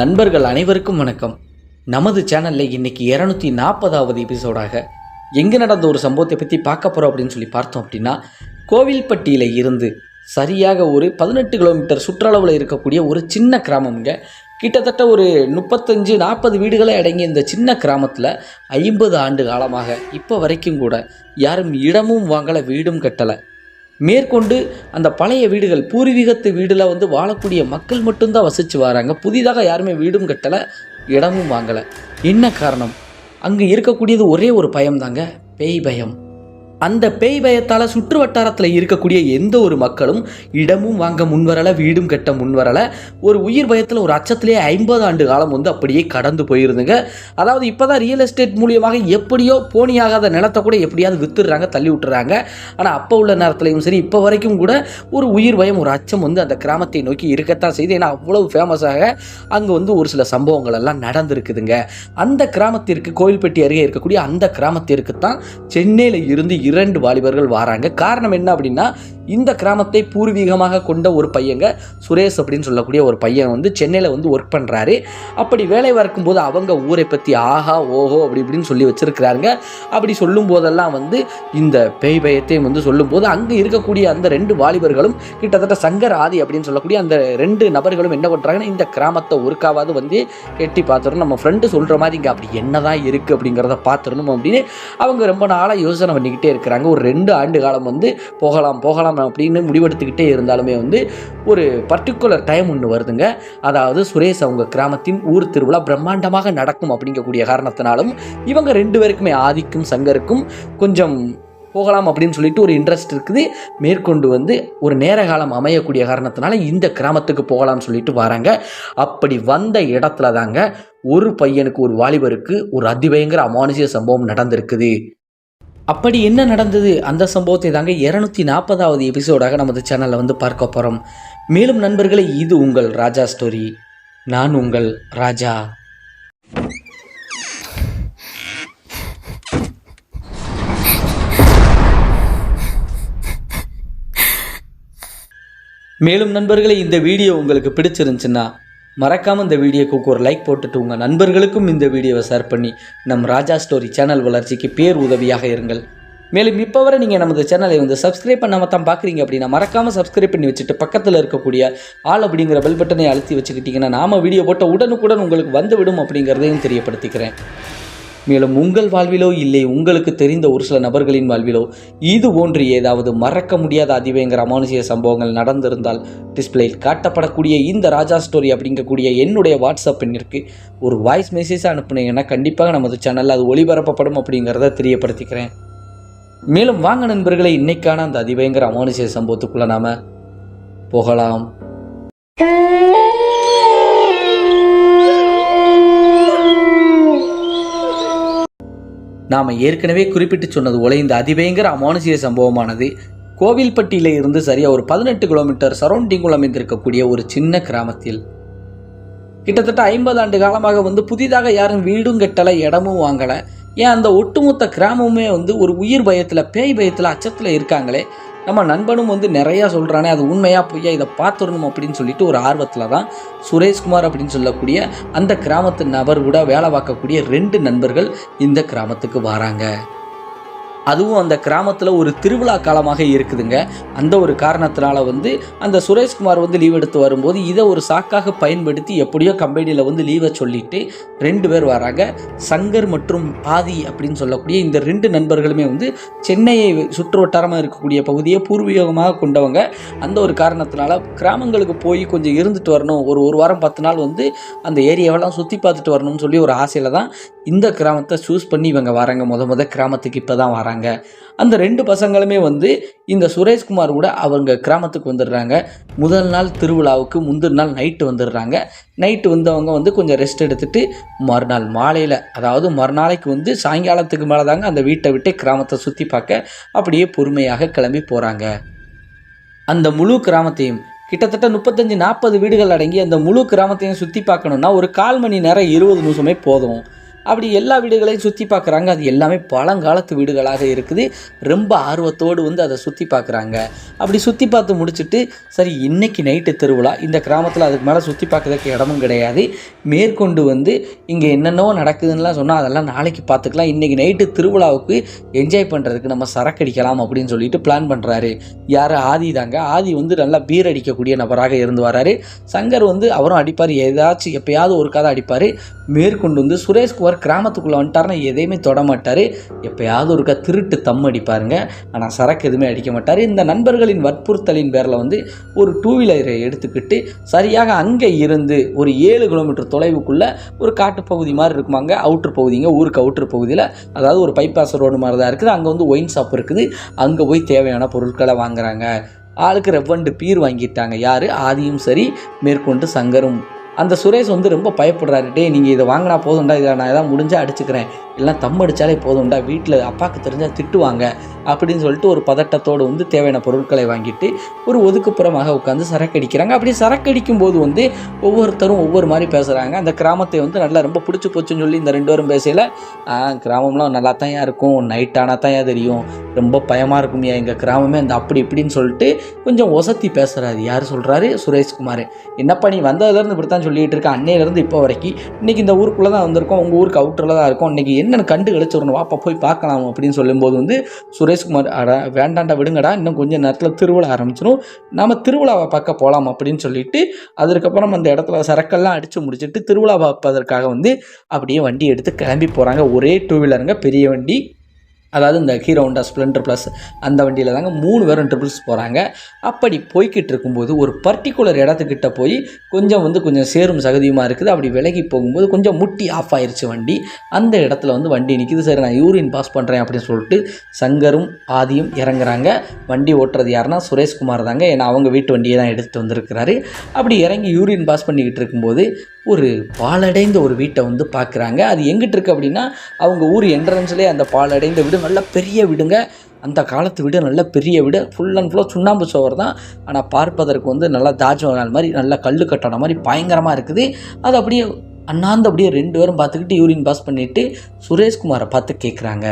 நண்பர்கள் அனைவருக்கும் வணக்கம். நமது சேனலில் இன்னைக்கு இரநூத்தி நாற்பதாவது எபிசோடாக எங்கே நடந்த ஒரு சம்பவத்தை பற்றி பார்க்க போகிறோம் அப்படின்னு சொல்லி பார்த்தோம் அப்படின்னா கோவில்பட்டியில் இருந்து சரியாக ஒரு பதினெட்டு கிலோமீட்டர் சுற்றளவில் இருக்கக்கூடிய ஒரு சின்ன கிராமம்ங்க. கிட்டத்தட்ட ஒரு முப்பத்தஞ்சு நாற்பது வீடுகளை அடங்கிய இந்த சின்ன கிராமத்தில் ஐம்பது ஆண்டு காலமாக இப்போ வரைக்கும் கூட யாரும் இடமும் வாங்கலை வீடும் கட்டலை. மேற்கொண்டு அந்த பழைய வீடுகள் பூர்வீகத்து வீடில் வந்து வாழக்கூடிய மக்கள் மட்டும்தான் வசித்து வராங்க. புதிதாக யாருமே வீடும் கட்டலை இடமும் வாங்கலை. என்ன காரணம்? அங்கே இருக்கக்கூடியது ஒரே ஒரு பயம் தாங்க பேய் பயம். அந்த பேய் பயத்தால் சுற்று வட்டாரத்தில் இருக்கக்கூடிய எந்த ஒரு மக்களும் இடமும் வாங்க முன்வரலை வீடும் கட்ட முன்வரலை. ஒரு உயிர் பயத்தில் ஒரு அச்சத்திலே ஐம்பது ஆண்டு காலம் வந்து அப்படியே கடந்து போயிருந்துங்க. அதாவது இப்போ தான் ரியல் எஸ்டேட் மூலியமாக எப்படியோ போனியாகாத நிலத்தை கூட எப்படியாவது வித்துடுறாங்க தள்ளி விட்டுறாங்க. ஆனால் அப்போ உள்ள நேரத்துலையும் சரி இப்போ வரைக்கும் கூட ஒரு உயிர் பயம் ஒரு அச்சம் வந்து அந்த கிராமத்தை நோக்கி இருக்கத்தான் செய்யுது ஏன்னா அவ்வளவு ஃபேமஸாக அங்கே வந்து ஒரு சில சம்பவங்கள் எல்லாம் நடந்திருக்குதுங்க. அந்த கிராமத்திற்கு கோயில்பட்டி அருகே இருக்கக்கூடிய அந்த கிராமத்திற்கு தான் சென்னையில் இருந்து இரண்டு வாலிபர்கள் வராங்க. காரணம் என்ன அப்படின்னா இந்த கிராமத்தை பூர்வீகமாக கொண்ட ஒரு பையங்க சுரேஷ் அப்படின்னு சொல்லக்கூடிய ஒரு பையன் வந்து சென்னையில் வந்து ஒர்க் பண்ணுறாரு அப்படி வேலை பார்க்கும்போது அவங்க ஊரை பற்றி ஆஹா ஓஹோ அப்படி இப்படின்னு சொல்லி வச்சுருக்கிறாருங்க. அப்படி சொல்லும் போதெல்லாம் வந்து இந்த பேய் பயத்தையும் வந்து சொல்லும்போது அங்கே இருக்கக்கூடிய அந்த ரெண்டு வாலிபர்களும் கிட்டத்தட்ட சங்கர் ஆதி அப்படின்னு சொல்லக்கூடிய அந்த ரெண்டு நபர்களும் என்ன பண்ணுறாங்கன்னா இந்த கிராமத்தை ஒருக்காவது வந்து எட்டி பார்த்துடணும். நம்ம ஃப்ரெண்டு சொல்கிற மாதிரி இங்கே அப்படி என்னதான் இருக்குது அப்படிங்கிறத பார்த்துடணும் அப்படின்னு அவங்க ரொம்ப நாளாக யோசனை பண்ணிக்கிட்டே இருக்கிறாங்க. ஒரு ரெண்டு ஆண்டு காலம் வந்து போகலாம் போகலாம் அப்படின்னு முடிவெடுத்துக்கிட்டே இருந்தாலுமே வந்து ஒரு பர்டிகுலர் டைம் ஒன்று வருதுங்க. அதாவது சுரேஷ் அவங்க கிராமத்தின் ஊர் திருவிழா பிரம்மாண்டமாக நடக்கும் அப்படிங்கக்கூடிய காரணத்தினாலும் இவங்க ரெண்டு பேருக்குமே ஆதிக்கும் சங்கருக்கும் கொஞ்சம் போகலாம் அப்படின்னு சொல்லிட்டு ஒரு இன்ட்ரெஸ்ட் இருக்குது. மேற்கொண்டு வந்து ஒரு நேர காலம் அமையக்கூடிய காரணத்தினால இந்த கிராமத்துக்கு போகலாம்னு சொல்லிட்டு வராங்க. அப்படி வந்த இடத்துல தாங்க ஒரு பையனுக்கு ஒரு வாலிபருக்கு ஒரு அதிபயங்கர அமானுஷிய சம்பவம் நடந்திருக்குது. அப்படி என்ன நடந்தது? அந்த சம்பவத்தை தாங்க இரநூத்தி நாற்பதாவது எபிசோடாக நமது சேனலில் வந்து பார்க்க போகிறோம் மேலும் நண்பர்களே இது உங்கள் ராஜா ஸ்டோரி நான் உங்கள் ராஜா. மேலும் நண்பர்களே இந்த வீடியோ உங்களுக்கு பிடிச்சிருந்துச்சுன்னா மறக்காமல் இந்த வீடியோக்கு ஒரு லைக் போட்டுட்டு உங்கள் நண்பர்களுக்கும் இந்த வீடியோவை ஷேர் பண்ணி நம் ராஜா ஸ்டோரி சேனல் வளர்ச்சிக்கு பேர் உதவியாக இருங்கள். மேலும் இப்போ வரை நீங்கள் நமது சேனலை வந்து சப்ஸ்கிரைப் பண்ணாம தான் பார்க்குறீங்க அப்படின்னா மறக்காமல் சப்ஸ்கிரைப் பண்ணி வச்சுட்டு பக்கத்தில் இருக்கக்கூடிய ஆள் அப்படிங்கிற பெல் பட்டனை அழுத்தி வச்சுக்கிட்டிங்கன்னா நாம் வீடியோ போட்ட உடனுக்குடன் உங்களுக்கு வந்துவிடும் அப்படிங்கிறதையும் தெரியப்படுத்திக்கிறேன். மேலும் உங்கள் வாழ்விலோ இல்லை உங்களுக்கு தெரிந்த ஒரு சில நபர்களின் வாழ்விலோ இது போன்று ஏதாவது மறக்க முடியாத அதிபயங்கர அமானுஷிய சம்பவங்கள் நடந்திருந்தால் டிஸ்பிளேயில் காட்டப்படக்கூடிய இந்த ராஜா ஸ்டோரி அப்படிங்கக்கூடிய என்னுடைய வாட்ஸ்அப் எண்ணிற்கு ஒரு வாய்ஸ் மெசேஜ் அனுப்புனீங்கன்னா கண்டிப்பாக நமது சேனலில் அது ஒளிபரப்பப்படும் அப்படிங்கிறத தெரியப்படுத்திக்கிறேன். மேலும் வாங்க நண்பர்களை இன்னைக்கான அந்த அதிபயங்கர அமானுஷிய சம்பவத்துக்குள்ள நாம போகலாம். நாம் ஏற்கனவே குறிப்பிட்டு சொன்னது போல இந்த அதிபயங்கர அமானுஷிய சம்பவமானது கோவில்பட்டியில இருந்து சரியா ஒரு பதினெட்டு கிலோமீட்டர் சரௌண்டிங்குள் அமைந்திருக்கக்கூடிய ஒரு சின்ன கிராமத்தில். கிட்டத்தட்ட ஐம்பது ஆண்டு காலமாக வந்து புதிதாக யாரும் வீடும் கட்டலை இடமும் வாங்கலை. ஏன் அந்த ஒட்டுமொத்த கிராமமுமே வந்து ஒரு உயிர் பயத்தில் பேய் பயத்தில் அச்சத்தில் இருக்காங்களே? நம்ம நண்பனும் வந்து நிறையா சொல்கிறானே அது உண்மையாக பொய்யா இதை பார்த்துடணும் அப்படின்னு சொல்லிட்டு ஒரு ஆர்வத்தில் தான் சுரேஷ்குமார் அப்படின்னு சொல்லக்கூடிய அந்த கிராமத்து நபர் கூட வேலை பார்க்கக்கூடிய ரெண்டு நண்பர்கள் இந்த கிராமத்துக்கு வராங்க. அதுவும் அந்த கிராமத்தில் ஒரு திருவிழா காலமாக இருக்குதுங்க. அந்த ஒரு காரணத்தினால வந்து அந்த சுரேஷ்குமார் வந்து லீவ் எடுத்து வரும்போது இதை ஒரு சாக்காக பயன்படுத்தி எப்படியோ கம்பெனியில் வந்து லீவை சொல்லிட்டு ரெண்டு பேர் வராங்க. சங்கர் மற்றும் ஆதி அப்படின்னு சொல்லக்கூடிய இந்த ரெண்டு நண்பர்களுமே வந்து சென்னையை சுற்று வட்டாரமாக இருக்கக்கூடிய பகுதியை பூர்வீகமாக கொண்டவங்க. அந்த ஒரு காரணத்தினால கிராமங்களுக்கு போய் கொஞ்சம் இருந்துட்டு வரணும். ஒரு ஒரு வாரம் பத்து நாள் வந்து அந்த ஏரியாவெல்லாம் சுற்றி பார்த்துட்டு வரணும்னு சொல்லி ஒரு ஆசையில் தான் இந்த கிராமத்தை சூஸ் பண்ணி இவங்க வராங்க. முத முத கிராமத்துக்கு இப்போ தான் வராங்க. அந்த ரெண்டு பசங்களுமே வந்து இந்த சுரேஷ்குமார் கூட அவங்க கிராமத்துக்கு வந்துடுறாங்க. முதல் நாள் திருவிழாவுக்கு முந்தின நாள் நைட்டு வந்துடுறாங்க. நைட்டு வந்தவங்க வந்து கொஞ்சம் ரெஸ்ட் எடுத்துட்டு மறுநாள் மாலையில் அதாவது மறுநாளைக்கு வந்து சாயங்காலத்துக்கு மேலே தாங்க அந்த வீட்டை விட்டு கிராமத்தை சுற்றி பார்க்க அப்படியே பொறுமையாக கிளம்பி போகிறாங்க அந்த முழு கிராமத்தையும் கிட்டத்தட்ட முப்பத்தஞ்சு நாற்பது வீடுகள் அடங்கி அந்த முழு கிராமத்தையும் சுற்றி பார்க்கணுன்னா ஒரு கால் மணி நேரம் இருபது நிமிஷமே போதும். அப்படி எல்லா வீடுகளையும் சுற்றி பார்க்குறாங்க அது எல்லாமே பழங்காலத்து வீடுகளாக இருக்குது. ரொம்ப ஆர்வத்தோடு வந்து அதை சுற்றி பார்க்குறாங்க அப்படி சுற்றி பார்த்து முடிச்சுட்டு சரி இன்றைக்கி நைட்டு திருவிழா. இந்த கிராமத்தில் அதுக்கு மேலே சுற்றி பார்க்குறதுக்கு இடமும் கிடையாது. மேற்கொண்டு வந்து இங்கே என்னென்னவோ நடக்குதுன்னுலாம் சொன்னால் அதெல்லாம் நாளைக்கு பார்த்துக்கலாம். இன்றைக்கி நைட்டு திருவிழாவுக்கு என்ஜாய் பண்ணுறதுக்கு நம்ம சரக்கடிக்கலாம் அப்படின்னு சொல்லிட்டு பிளான் பண்ணுறாரு யார்? ஆதி தாங்க. ஆதி வந்து நல்லா பீர் அடிக்கக்கூடிய நபராக இருந்து வராரு. சங்கர் வந்து அவரும் அடிப்பார். ஏதாச்சும் எப்பயாவது ஒரு கதை அடிப்பார். மேற்கொண்டு வந்து சுரேஷ்குமார் கிராமத்துக்குள்ளே வந்துட்டார்னா எதையுமே தொட மாட்டார். எப்போயாவது ஒருக்கா திருட்டு தம் அடிப்பாருங்க. ஆனால் சரக்கு எதுவுமே அடிக்க மாட்டார். இந்த நண்பர்களின் வற்புறுத்தலின் பேரில் வந்து ஒரு டூ வீலரை எடுத்துக்கிட்டு சரியாக அங்கே இருந்து ஒரு ஏழு கிலோமீட்டர் தொலைவுக்குள்ளே ஒரு காட்டுப்பகுதி மாதிரி இருக்குமாங்க. அவுட்ரு பகுதிங்க. ஊருக்கு அவுட்ரு பகுதியில். அதாவது ஒரு பைபாஸ் ரோடு மாதிரி தான் இருக்குது. அங்கே வந்து ஒயின் ஷாப் இருக்குது. அங்கே போய் தேவையான பொருட்களை வாங்குறாங்க. ஆளுக்கு ரெவண்டு பீர் வாங்கிட்டாங்க. யார்? ஆதியும் சரி. மேற்கொண்டு சங்கரும் அந்த சுரேஷ் வந்து ரொம்ப பயப்படுறாரு. டே நீங்கள் இதை வாங்கினா போதும்டா இதை நான் எதாவது முடிஞ்சால் அடிச்சுக்கிறேன். எல்லாம் தம் அடித்தாலே போதும்டா வீட்டில் அப்பாவுக்கு தெரிஞ்சால் திட்டுவாங்க அப்படின்னு சொல்லிட்டு ஒரு பதட்டத்தோடு வந்து தேவையான பொருட்களை வாங்கிட்டு ஒரு ஒதுக்குப்புறமாக உட்காந்து சரக்கு அடிக்கிறாங்க அப்படி சரக்கு அடிக்கும் போது வந்து ஒவ்வொருத்தரும் ஒவ்வொரு மாதிரி பேசுகிறாங்க அந்த கிராமத்தை வந்து நல்லா ரொம்ப பிடிச்சி போச்சுன்னு சொல்லி இந்த ரெண்டு பேரும் பேசையில் கிராமம்லாம் நல்லா தான் இருக்கும் நைட் ஆனால் தான் தெரியும் ரொம்ப பயமாக இருக்கும்யா எங்கள் கிராமமே அந்த அப்படி இப்படின்னு சொல்லிட்டு கொஞ்சம் ஒசத்தி பேசுகிறாரு யார் சொல்கிறாரு சுரேஷ்குமார். என்னப்பா நீ வந்ததுலேருந்து இப்படி தான் சொல்லிகிட்டு இருக்க அன்னையிலேருந்து இப்போ வரைக்கும் இன்றைக்கி இந்த ஊருக்குள்ளே தான் வந்திருக்கோம் உங்கள் ஊருக்கு அவுட்டரில் தான் இருக்கும் இன்றைக்கி என்னென்னு கண்டு கழிச்சிடணும் வாப்பா போய் பார்க்கலாம் அப்படின்னு சொல்லும்போது வந்து சுரேஷ்குமார் அடா வேண்டாண்டா விடுங்கடா. இன்னும் கொஞ்சம் நேரத்தில் திருவிழா ஆரம்பிச்சிடும் நாம் திருவிழாவை பார்க்க போகலாம் அப்படின்னு சொல்லிட்டு அதுக்கப்புறம் அந்த இடத்துல சரக்கெல்லாம் அடித்து முடிச்சுட்டு திருவிழா பார்ப்பதற்காக வந்து அப்படியே வண்டி எடுத்து கிளம்பி போகிறாங்க ஒரே டூ வீலருங்க பெரிய வண்டி. அதாவது இந்த ஹீரோ ஹோண்டா ஸ்ப்ளெண்டர் ப்ளஸ் அந்த வண்டியில் தாங்க மூணு பேரும் ட்ரிபிள்ஸ் போகிறாங்க அப்படி போய்கிட்டு இருக்கும்போது ஒரு பர்டிகுலர் இடத்துக்கிட்ட போய் கொஞ்சம் வந்து கொஞ்சம் சேரும் சகதியுமாக இருக்குது. அப்படி விலகி போகும்போது கொஞ்சம் முட்டி ஆஃப் ஆயிடுச்சு வண்டி. அந்த இடத்துல வந்து வண்டி நிற்கிது சரி நான் யூரின் பாஸ் பண்ணுறேன் அப்படின்னு சொல்லிட்டு சங்கரும் ஆதியும் இறங்குறாங்க. வண்டி ஓட்டுறது யாருன்னா சுரேஷ்குமார் தாங்க. ஏன்னா அவங்க வீட்டு வண்டியை தான் எடுத்துகிட்டு வந்திருக்கிறாரு. அப்படி இறங்கி யூரின் பாஸ் பண்ணிக்கிட்டு இருக்கும்போது ஒரு பாலடைந்த ஒரு வீட்டை வந்து பார்க்குறாங்க. அது எங்கிட்டு இருக்குது அப்படின்னா அவங்க ஊர் என்ட்ரன்ஸ்லேயே அந்த பாலடைந்த வீடு நல்ல பெரிய வீடுங்க. அந்த காலத்து வீடு நல்ல பெரிய வீடு. ஃபுல் அண்ட் ஃபுல்லாக சுண்ணாம்பு சோறு தான். ஆனால் பார்ப்பதற்கு வந்து நல்லா தாஜ்மஹால் மாதிரி நல்ல கல் கட்டணம் மாதிரி பயங்கரமாக இருக்குது. அது அப்படியே அண்ணாந்து அப்படியே ரெண்டு பேரும் பார்த்துக்கிட்டு யூரின் பாஸ் பண்ணிவிட்டு சுரேஷ்குமாரை பார்த்து கேட்குறாங்க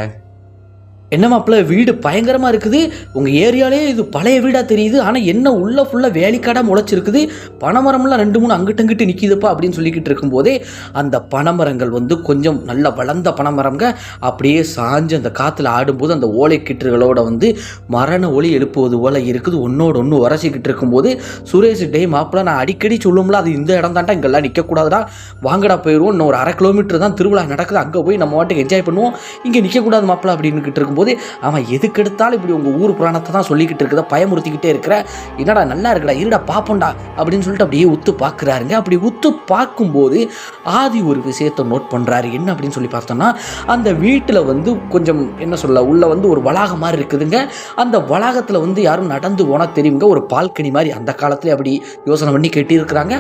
என்ன மாப்பிள்ள வீடு பயங்கரமாக இருக்குது. உங்கள் ஏரியாலே இது பழைய வீடாக தெரியுது. ஆனால் என்ன உள்ளே ஃபுல்லாக வேலிக்காடாக முளைச்சிருக்குது. பனைமரம்லாம் ரெண்டு மூணு அங்கிட்டு அங்கிட்டு நிற்கிதுப்பா அப்படின்னு சொல்லிக்கிட்டு இருக்கும்போதே அந்த பனைமரங்கள் வந்து கொஞ்சம் நல்ல வளர்ந்த பனைமரங்க அப்படியே சாஞ்சு அந்த காற்றுல ஆடும்போது அந்த ஓலைக்கிட்டுகளோட வந்து மரண ஒளி எழுப்புவது போல் இருக்குது. ஒன்றோட ஒன்று உரசிக்கிட்டு இருக்கும்போது சுரேஷ் டே மாப்பிள்ள நான் அடிக்கடி சொல்லும்ல அது இந்த இடம் தான்ட்டா இங்கெல்லாம் நிற்கக்கூடாதுடா வாங்கடா போயிடுவோம் இன்னும் ஒரு அரை கிலோமீட்டர் தான் திருவிழா நடக்குது. அங்கே போய் நம்ம வாட்டுக்கு என்ஜாய் பண்ணுவோம். இங்கே நிற்கக்கூடாது மாப்பிள்ள அப்படின்னுக்கிட்டு இருக்கும்போது அவன் எதுக்கு எடுத்தாலும் இப்படி உங்கள் ஊர் புராணத்தை தான் சொல்லிக்கிட்டு இருக்கிறத பயமுறுத்திக்கிட்டே இருக்கிற. என்னடா நல்லா இருக்குடா இருடா பார்ப்போண்டா அப்படின்னு சொல்லிட்டு அப்படியே உத்து பார்க்குறாருங்க அப்படி உத்து பார்க்கும்போது ஆதி ஒரு விஷயத்தை நோட் பண்ணுறாரு என்ன அப்படின்னு சொல்லி பார்த்தோம்னா அந்த வீட்டில் வந்து கொஞ்சம் என்ன சொல்ல உள்ள வந்து ஒரு வளாகம் மாதிரி இருக்குதுங்க. அந்த வளாகத்தில் வந்து யாரும் நடந்து போனால் தெரியுங்க. ஒரு பால்கனி மாதிரி அந்த காலத்தில் அப்படி யோசனை பண்ணி கேட்டிருக்கிறாங்க.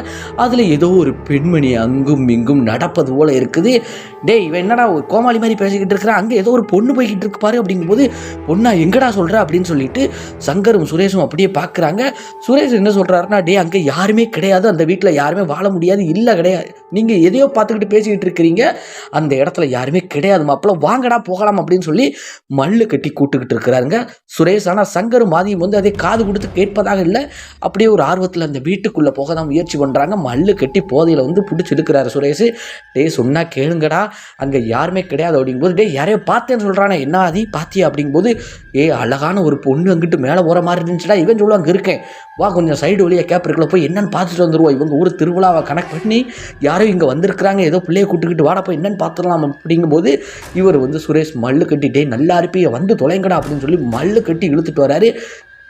அதில் ஏதோ ஒரு பெண்மணி அங்கும் இங்கும் நடப்பது போல் இருக்குது. டேய் இவன் என்னடா ஒரு கோமாளி மாதிரி பேசிக்கிட்டு இருக்கிறான்? அங்கே ஏதோ ஒரு பொண்ணு போய்கிட்டு இருப்பாரு அப்படிங்கும்போது பொண்ணா எங்கடா சொல்கிற அப்படின்னு சொல்லிட்டு சங்கரும் சுரேஷும் அப்படியே பார்க்குறாங்க சுரேஷ் என்ன சொல்கிறாருன்னா டே அங்கே யாருமே கிடையாது. அந்த வீட்டில் யாருமே வாழ முடியாது. இல்லை கிடையாது. நீங்கள் எதையோ பார்த்துக்கிட்டு பேசிக்கிட்டு இருக்கிறீங்க. அந்த இடத்துல யாருமே கிடையாது மாப்பிள்ள வாங்கடா போகலாம் அப்படின்னு சொல்லி மல்லு கட்டி கூட்டுக்கிட்டு இருக்கிறாருங்க. சுரேஷ் ஆனால் சங்கரும் மாதியும் வந்து அதே காது கொடுத்து கேட்பதாக இல்லை. அப்படியே ஒரு ஆர்வத்தில் அந்த வீட்டுக்குள்ளே போக தான் முயற்சி பண்ணுறாங்க மல்லு கட்டி போதையில் வந்து பிடிச்சி எடுக்கிறாரு சுரேஷ். டே சொன்னால் கேளுங்கடா. அங்கே யாருமே கிடையாது அப்படிங்கும்போது டே யாரையோ பார்த்தேன்னு சொல்கிறானே என்ன ஆதி? பாத்தியா? அப்படிங்கும்போது ஏ அழகான ஒரு பொண்ணு அங்கிட்டு மேலே போகிற மாதிரி இருந்துச்சுடா இவன் சொல்லுவாங்க அங்கே இருக்கேன். வா கொஞ்சம் சைடு வழியாக கேப் போய் என்னென்னு பார்த்துட்டு வந்துருவோம். இவங்க ஊர் திருவிழாவை கனெக்ட் பண்ணி யாரோ இங்கே வந்திருக்கிறாங்க ஏதோ பிள்ளையை கூட்டுக்கிட்டு வாடா போய் என்னென்னு பார்த்துடலாம் அப்படிங்கும்போது இவர் வந்து சுரேஷ் மல்லு கட்டிட்டே நல்லா இருப்பிய வந்து தொலைங்கடா அப்படின்னு சொல்லி மல்லு கட்டி இழுத்துட்டு வராரு.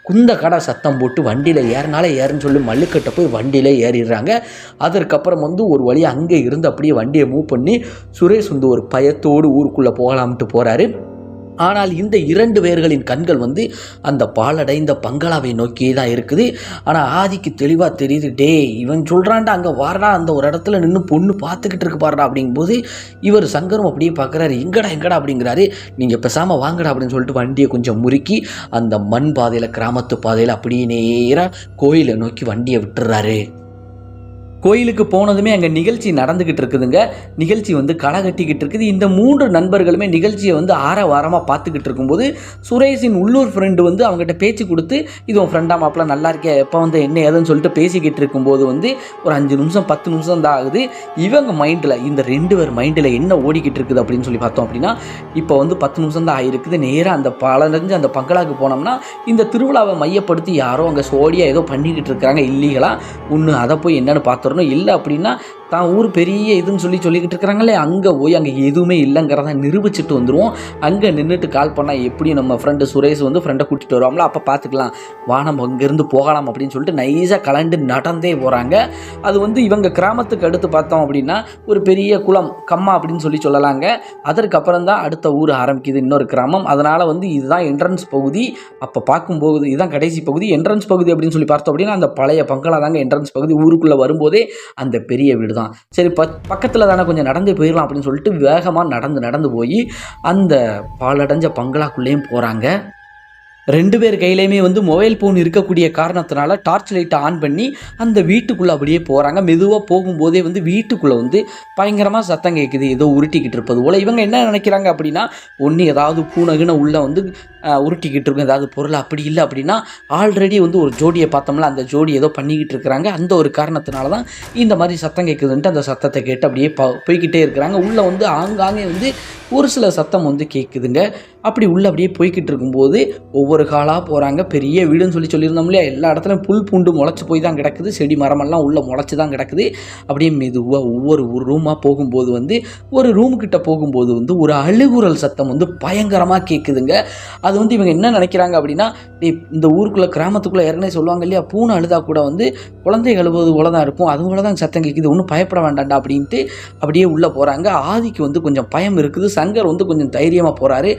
குந்த சத்தம் போட்டு வண்டியில் ஏறினாலே ஏறுன்னு சொல்லி மல்லுக்கட்டை போய் வண்டியில் ஏறிடுறாங்க. அதற்கப்புறம் வந்து ஒரு வழியாக அங்கே இருந்து அப்படியே வண்டியை மூவ் பண்ணி சுரேஷ் வந்து ஒரு பயத்தோடு ஊருக்குள்ளே போகலாம்ட்டு போகிறாரு ஆனால் இந்த இரண்டு பேர்களின் கண்கள் வந்து அந்த பாலடைந்த பங்களாவை நோக்கியே தான் இருக்குது. ஆனால் ஆதிக்கு தெளிவாக தெரியுது டே இவன் சொல்கிறான்டா அங்கே வாரடா அந்த ஒரு இடத்துல நின்று பொண்ணு பார்த்துக்கிட்டு இருக்கு பாருடா அப்படிங்கும்போது இவர் சங்கரும் அப்படியே பார்க்குறாரு எங்கடா எங்கடா அப்படிங்கிறாரு. நீங்கள் பேசாமல் வாங்கடா அப்படின்னு சொல்லிட்டு வண்டியை கொஞ்சம் முறுக்கி அந்த மண் பாதையில் கிராமத்து பாதையில் அப்படியே நேராக கோயிலை நோக்கி வண்டியை விட்டுறாரு. கோயிலுக்கு போனதுமே அங்கே நிகழ்ச்சி நடந்துக்கிட்டு இருக்குதுங்க. நிகழ்ச்சி வந்து களை கட்டிக்கிட்டு இருக்குது. இந்த மூன்று நண்பர்களுமே நிகழ்ச்சியை வந்து ஆரவாரமாக பார்த்துக்கிட்டு இருக்கும்போது சுரேஷின் உள்ளூர் ஃப்ரெண்டு வந்து அவங்ககிட்ட பேச்சு கொடுத்து இது உன் ஃப்ரெண்டாக மாப்பிள்ள நல்லா இருக்கே. எப்போ வந்து என்ன ஏதுன்னு சொல்லிட்டு பேசிக்கிட்டு இருக்கும்போது வந்து ஒரு அஞ்சு நிமிஷம் பத்து நிமிஷம் தான் ஆகுது. இவங்க மைண்டில் இந்த ரெண்டு பேர் மைண்டில் என்ன ஓடிக்கிட்டு இருக்குது அப்படின்னு சொல்லி பார்த்தோம் அப்படின்னா இப்போ வந்து பத்து நிமிஷம் தான் ஆகிருக்குது நேராக அந்த பலனறிஞ்சு அந்த பங்களாக்கு போனோம்னா இந்த திருவிழாவை மையப்படுத்தி யாரோ அங்கே சோடியாக ஏதோ பண்ணிக்கிட்டு இருக்கிறாங்க இல்லீகலாக ஒன்று அதை போய் என்னென்னு வரணும். இல்லை அப்படின்னா தான் ஊர் பெரிய இதுன்னு சொல்லி சொல்லிக்கிட்டு இருக்கிறாங்களே அங்கே போய் அங்கே எதுவுமே இல்லைங்கிறத நிரூபிச்சுட்டு வந்துடுவோம் அங்கே நின்றுட்டு கால் பண்ணால் எப்படி நம்ம ஃப்ரெண்டு சுரேஷ் வந்து ஃப்ரெண்டை கூட்டிகிட்டு வருவாங்களோ அப்போ பார்த்துக்கலாம் வா நம்ம அங்கேருந்து போகலாம் அப்படின்னு சொல்லிட்டு நைஸாக கலண்டு நடந்தே போகிறாங்க அது வந்து இவங்க கிராமத்துக்கு அடுத்து பார்த்தோம் அப்படின்னா ஒரு பெரிய குளம் கம்மா அப்படின்னு சொல்லி சொல்லலாங்க. அதற்கப்புறம் தான் அடுத்த ஊர் ஆரம்பிக்குது இன்னொரு கிராமம். அதனால் வந்து இதுதான் என்ட்ரன்ஸ் பகுதி. அப்போ பார்க்கும்போது இதுதான் கடைசி பகுதி. என்ட்ரன்ஸ் பகுதி அப்படின்னு சொல்லி பார்த்தோம் அப்படின்னா அந்த பழைய பங்களா தாங்க என்ட்ரன்ஸ் பகுதி. ஊருக்குள்ளே வரும்போதே அந்த பெரிய வீடு தான் சரி ப பக்கத்தில் தானே கொஞ்சம் நடந்து போயிடலாம் அப்படின்னு சொல்லிட்டு வேகமாக நடந்து நடந்து போய் அந்த பாலடைஞ்ச பங்களாக்குள்ளேயும் போகிறாங்க ரெண்டு பேர் கையிலையுமே வந்து மொபைல் ஃபோன் இருக்கக்கூடிய காரணத்தினால டார்ச் லைட்டை ஆன் பண்ணி அந்த வீட்டுக்குள்ளே அப்படியே போகிறாங்க மெதுவாக போகும்போதே வந்து வீட்டுக்குள்ளே வந்து பயங்கரமாக சத்தம் கேட்குது ஏதோ உருட்டிக்கிட்டு இருப்பது போல். இவங்க என்ன நினைக்கிறாங்க அப்படின்னா ஒன்று ஏதாவது பூனகுன உள்ளே வந்து உருட்டிக்கிட்டு இருக்கும். ஏதாவது பொருள் அப்படி இல்லை அப்படின்னா ஆல்ரெடி வந்து ஒரு ஜோடியை பார்த்தோம்ல அந்த ஜோடி ஏதோ பண்ணிக்கிட்டு இருக்கிறாங்க. அந்த ஒரு காரணத்தினால தான் இந்த மாதிரி சத்தம் கேட்குதுன்ட்டு அந்த சத்தத்தை கேட்டு அப்படியே போய்கிட்டே இருக்கிறாங்க. உள்ளே வந்து ஆங்காங்கே வந்து ஒரு சில சத்தம் வந்து கேட்குதுங்க அப்படி உள்ளே அப்படியே போய்கிட்டு இருக்கும்போது ஒவ்வொரு காலாக போகிறாங்க பெரிய வீடுன்னு சொல்லி சொல்லியிருந்தோம் இல்லையா? எல்லா இடத்துலையும் புல் பூண்டு முளைச்சி போய் தான் கிடக்குது. செடி மரமெல்லாம் உள்ளே முளைச்சி தான் கிடக்குது. அப்படியே மெதுவாக ஒவ்வொரு ஒரு ரூமாக போகும்போது வந்து ஒரு ரூம்கிட்ட போகும்போது வந்து ஒரு அழுகுரல் சத்தம் வந்து பயங்கரமாக கேட்குதுங்க அது வந்து இவங்க என்ன நினைக்கிறாங்க அப்படின்னா இந்த ஊருக்குள்ளே கிராமத்துக்குள்ளே ஏற்கனவே சொல்லுவாங்க இல்லையா? பூனை அழுதா கூட வந்து குழந்தை அழுவது போல தான் இருக்கும். அது போல தான் சத்தம் கேட்குது ஒன்றும் பயப்பட வேண்டாண்டா அப்படின்ட்டு அப்படியே உள்ளே போகிறாங்க ஆதிக்கு வந்து கொஞ்சம் பயம் இருக்குது. சங்கர் வந்து கொஞ்சம் தைரியமாக போகிறாரு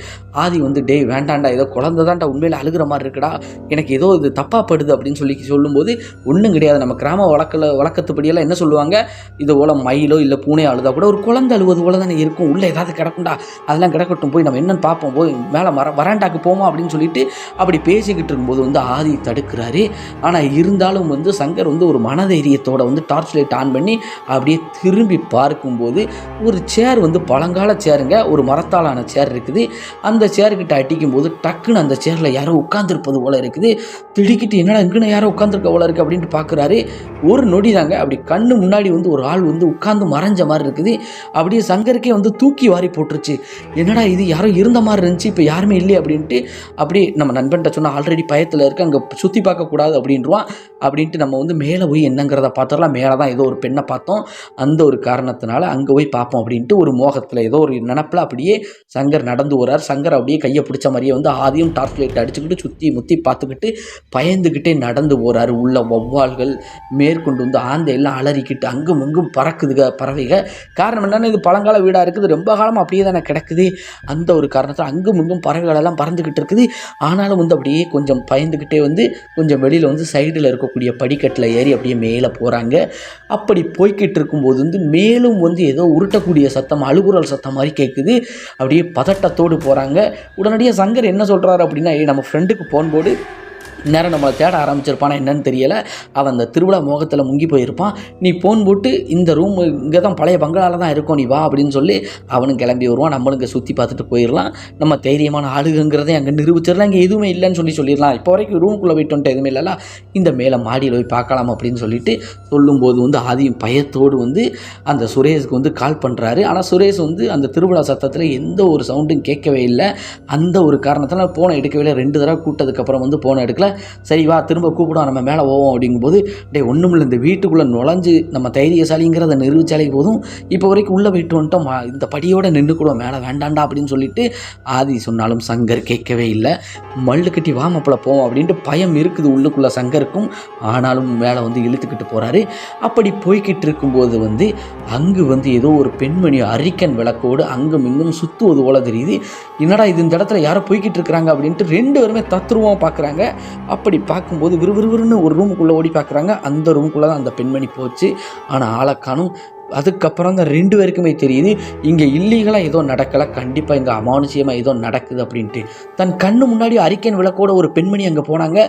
ஆதி வந்து டேய் வேண்டாண்டா ஏதோ குழந்த தான்டா உண்மையில் அழுகிற மாதிரி இருக்குடா. எனக்கு ஏதோ இது தப்பாக படுது அப்படின்னு சொல்லி சொல்லும்போது ஒன்றும் கிடையாது. நம்ம கிராம வழக்கில் வழக்கத்துப்படியெல்லாம் என்ன சொல்லுவாங்க? இது போல் மயிலோ இல்லை பூனையோ அழுதா கூட ஒரு குழந்தை அழுவது போல தானே இருக்கும். உள்ளே ஏதாவது கிடக்கும்டா. அதெல்லாம் கிடக்கட்டும். போய் நம்ம என்னென்னு பார்ப்போம். போய் மேலே மர வராண்டாக்கு போமா அப்படின்னு சொல்லிட்டு அப்படி பேசிக்கிட்டு இருக்கும்போது வந்து ஆதி தடுக்கிறாரு. ஆனால் இருந்தாலும் வந்து சங்கர் வந்து ஒரு மனதைரியத்தோட வந்து டார்ச் லைட் ஆன் பண்ணி அப்படியே திரும்பி பார்க்கும்போது ஒரு சேர் வந்து பழங்கால சேருங்க ஒரு மரத்தாலான சேர் இருக்குது. அந்த சேர்கிட்ட அடிக்கும்போது டக்குன்னு அந்த சேரில் யாரோ உட்காந்துருப்பது போல இருக்குது. திடுக்கிட்டு என்னடா இங்கன்னு யாரோ உட்காந்துருக்க போல இருக்குது அப்படின்ட்டு பார்க்குறாரு ஒரு நொடி தாங்க அப்படி கண்ணு முன்னாடி வந்து ஒரு ஆள் வந்து உட்காந்து மறைஞ்ச மாதிரி இருக்குது. அப்படியே சங்கருக்கே வந்து தூக்கி வாரி போட்டுருச்சு. என்னடா இது யாரோ இருந்த மாதிரி இருந்துச்சு இப்போ யாருமே இல்லை அப்படின்ட்டு அப்படியே நம்ம நண்பன்கிட்ட சொன்னால் ஆல்ரெடி பயத்தில் இருக்க அங்கே சுற்றி பார்க்கக்கூடாது அப்படின்றான் அப்படின்ட்டு நம்ம வந்து மேலே போய் என்னங்கிறத பார்த்துடலாம் மேலே தான் ஏதோ ஒரு பெண்ணை பார்த்தோம். அந்த ஒரு காரணத்தினால அங்கே போய் பார்ப்போம் அப்படின்ட்டு ஒரு மோகத்தில் ஏதோ ஒரு நினப்பில் அப்படியே சங்கர் நடந்து வரார் சங்கர் அப்படியே கையை பிடிச்ச மாதிரியே வந்து ஆதியும் டார்ச் லைட் அடிச்சுக்கிட்டு சுற்றி முற்றி பார்த்துக்கிட்டு பயந்துக்கிட்டே நடந்து போகிறாரு உள்ள வௌவால்கள் மேற்கொண்டு வந்து ஆந்தை எல்லாம் அலறிக்கிட்டு அங்கும் இங்கும் பறக்குதுக பறவைக. காரணம் என்னென்னா இது பழங்கால வீடாக இருக்குது. ரொம்ப காலம் அப்படியே தானே கிடக்குது. அந்த ஒரு காரணத்தில் அங்கும் இங்கும் பறவைகள் எல்லாம் பறந்துக்கிட்டு இருக்குது. ஆனாலும் வந்து அப்படியே கொஞ்சம் பயந்துக்கிட்டே வந்து கொஞ்சம் வெளியில் வந்து சைடில் இருக்கக்கூடிய படிக்கட்டில் ஏறி அப்படியே மேலே போகிறாங்க அப்படி போய்கிட்டு இருக்கும்போது வந்து மேலும் வந்து ஏதோ உருட்டக்கூடிய சத்தம் அழுகுரல் சத்தம் மாதிரி கேட்குது அப்படியே பதட்டத்தோடு போகிறாங்க உடனடியாக சங்கர் என்ன சொல்கிறாரு அப்படின்னா "ஏய், நம்ம ஃப்ரெண்டுக்கு ஃபோன் போடு நேரம் நம்மளை தேட ஆரம்பிச்சிருப்பானா என்னன்னு தெரியலை. அவன் அந்த திருவிழா மோகத்தில் முங்கி போயிருப்பான். நீ ஃபோன் போட்டு இந்த ரூம் இங்கே தான் பழைய பங்களால தான் இருக்கோம் நீ வா அப்படின்னு சொல்லி அவனும் கிளம்பி வருவான். நம்மளும் இங்கே சுற்றி பார்த்துட்டு போயிடலாம். நம்ம தைரியமான ஆளுங்கிறதை அங்கே நிரூபிச்சிடலாம். இங்கே எதுவுமே இல்லைன்னு சொல்லி சொல்லிடலாம். இப்போ வரைக்கும் ரூமுக்குள்ளே போயிட்டு வந்துட்டு எதுவுமே இல்லைல்ல. இந்த மேலே மாடியில் போய் பார்க்கலாம் அப்படின்னு சொல்லிட்டு சொல்லும்போது வந்து ஆதியும் பயத்தோடு வந்து அந்த சுரேஷுக்கு வந்து கால் பண்ணுறாரு ஆனால் சுரேஷ் வந்து அந்த திருவிழா சத்தத்தில் எந்த ஒரு சவுண்டும் கேட்கவே இல்லை. அந்த ஒரு காரணத்தில் போனை எடுக்கவே இல்லை. ரெண்டு தடவை கூட்டதுக்கப்புறம் வந்து போனை எடுக்கல. சரி வா திரும்ப கூப்பிடும் நம்ம மேலே போவோம் அப்படிங்கும்போது டே ஒன்றுமில்ல இந்த வீட்டுக்குள்ளே நுழைஞ்சு நம்ம தைரியசாலிங்கிறத நிரூபிச்சாலே போதும். இப்போ வரைக்கும் உள்ளே போயிட்டு வந்துட்டோம் இந்த படியோட நின்றுக்கூடும் மேலே வேண்டாண்டா அப்படின்னு சொல்லிட்டு ஆதி சொன்னாலும் சங்கர் கேட்கவே இல்லை. மல்லு கட்டி வா மாப்பிள்ள போவோம் அப்படின்ட்டு பயம் இருக்குது உள்ளுக்குள்ளே சங்கருக்கும். ஆனாலும் மேலே வந்து இழுத்துக்கிட்டு போகிறாரு அப்படி போய்கிட்டு இருக்கும்போது வந்து அங்கு வந்து ஏதோ ஒரு பெண்மணி அரிக்கன் விளக்கோடு அங்கும் இங்கும் சுற்றுவது போல தெரியுது. என்னடா இது இந்த இடத்துல யாரோ போய்கிட்டு இருக்கிறாங்க அப்படின்ட்டு ரெண்டு பேருமே தத்ரூபமாக பார்க்குறாங்க. அப்படி பார்க்கும்போது விறுவிறுவிறுன்னு ஒரு ரூமுக்குள்ளே ஓடி பார்க்குறாங்க. அந்த ரூமுக்குள்ளே தான் அந்த பெண்மணி போச்சு. ஆனால் ஆளை அதுக்கப்புறம் தான் ரெண்டு பேருக்குமே தெரியுது இங்கே இல்லீகலாக ஏதோ நடக்கலை கண்டிப்பாக இங்கே அமானுஷியமாக ஏதோ நடக்குது அப்படின்ட்டு. தன் கண்ணு முன்னாடி அரிக்கன் விளக்கோட ஒரு பெண்மணி அங்கே போனாங்க.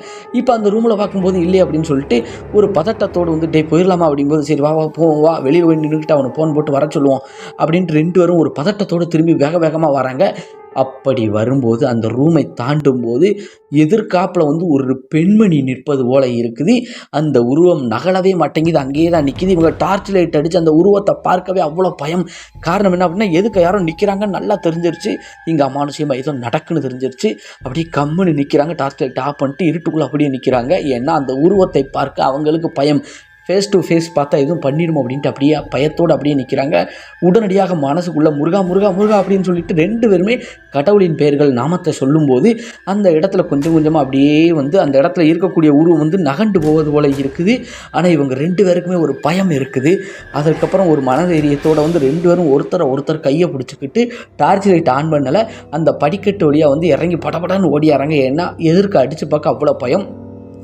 இப்போ அந்த ரூமில் பார்க்கும்போது இல்லை அப்படின்னு சொல்லிட்டு ஒரு பதட்டத்தோடு வந்து டே போயிடலாமா? அப்படிங்கும்போது சரி வா வா போவோம் வா வெளியே போய் நின்றுக்கிட்டு அவனை ஃபோன் போட்டு வர சொல்லுவோம். அப்படின்ட்டு ரெண்டு பேரும் ஒரு பதட்டத்தோடு திரும்பி வேக வேகமாக வராங்க. அப்படி வரும்போது அந்த ரூமை தாண்டும் போது எதிர்காப்பில் வந்து ஒரு பெண்மணி நிற்பது போல இருக்குது. அந்த உருவம் நகலவே மாட்டேங்குது. அங்கேயே தான் நிற்கிது இவங்க டார்ச் லைட் அடித்து அந்த உருவத்தை பார்க்கவே அவ்வளோ பயம். காரணம் என்ன அப்படின்னா எதுக்கு யாரும் நிற்கிறாங்கன்னு நல்லா தெரிஞ்சிருச்சு. இங்கே அமானுஷியமாக ஏதோ நடக்குன்னு தெரிஞ்சிருச்சு. அப்படியே கம்முன்னு நிற்கிறாங்க டார்ச் லைட் ஆஃப் பண்ணிட்டு இருட்டுக்குள்ளே அப்படியே நிற்கிறாங்க ஏன்னா அந்த உருவத்தை பார்க்க அவங்களுக்கு பயம். ஃபேஸ் டு ஃபேஸ் பார்த்தா எதுவும் பண்ணிடுமோ அப்படின்ட்டு அப்படியே பயத்தோடு அப்படியே நிற்கிறாங்க உடனடியாக மனசுக்குள்ளே முருகா முருகா முருகா அப்படின்னு சொல்லிட்டு ரெண்டு பேருமே கடவுளின் பெயர்கள் நாமத்தை சொல்லும்போது அந்த இடத்துல கொஞ்சம் கொஞ்சமாக அப்படியே வந்து அந்த இடத்துல இருக்கக்கூடிய உருவம் வந்து நகண்டு போவது போல இருக்குது. ஆனால் இவங்க ரெண்டு பேருக்குமே ஒரு பயம் இருக்குது. அதுக்கப்புறம் ஒரு மனதைரியத்தோடு வந்து ரெண்டு பேரும் ஒருத்தரை ஒருத்தர் கையை பிடிச்சிக்கிட்டு டார்ச் லைட் ஆன் பண்ணலை. அந்த படிக்கட்டு வழியாக வந்து இறங்கி படபடன்னு ஓடியாராங்க ஏன்னா எதிர்க்க அடித்து பார்க்க அவ்வளோ பயம்.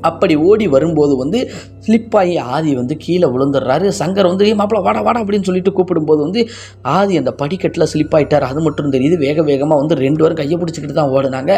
அப்படி ஓடி வரும்போது வந்து ஸ்லிப்பாகி ஆதி வந்து கீழே விழுந்துடுறாரு. சங்கர் வந்து ஏ மாப்பிள வாடா வாடா அப்படின்னு சொல்லிட்டு கூப்பிடும்போது வந்து ஆதி அந்த படிக்கட்டில் ஸ்லிப் ஆகிட்டார் அது மட்டும் தெரியுது. வேக வேகமாக வந்து ரெண்டு பேரும் கையை பிடிச்சிக்கிட்டு தான் ஓடினாங்க.